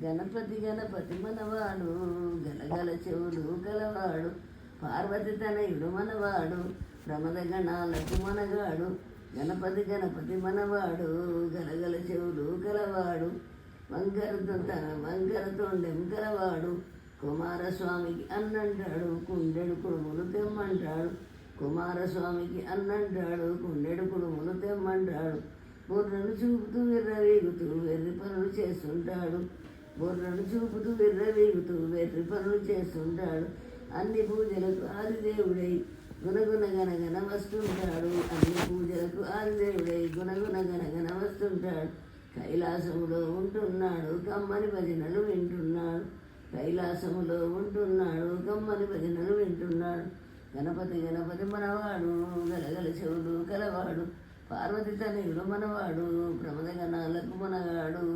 గణపతి గణపతి మనవాడు గలగల చెవులు గలవాడు పార్వతి తనయుడు మనవాడు ప్రమద గణాలకు మనగాడు గణపతి గణపతి మనవాడు గలగల చెవులు గలవాడు వంకరతో తన వంకర గలవాడు కుమారస్వామికి అన్నంటాడు కుండెడు కుడుములు తెమ్మంటాడు కుమారస్వామికి అన్నంటాడు కుండెడు కుడుములు తెమ్మంటాడు బుర్రను చూపుతూ విర్రవీగుతూ వెర్రి పనులు చేస్తుంటాడు బుర్రను చూపుతూ విర్రవీగుతూ వెర్రి పనులు చేస్తుంటాడు. అన్ని పూజలకు ఆదిదేవుడై గుణగుణగనగన వస్తుంటాడు. అన్ని పూజలకు ఆదిదేవుడై గుణగుణగనగన వస్తుంటాడు. కైలాసములో ఉంటున్నాడు కమ్మని భజనలు వింటున్నాడు. కైలాసములో ఉంటున్నాడు కమ్మని భజనలు వింటున్నాడు. గణపతి గణపతి మనవాడు గలగల చెవులు కలవాడు. పార్వతి తనయుడు మనవాడు ప్రమద గణాలకు మనగాడు.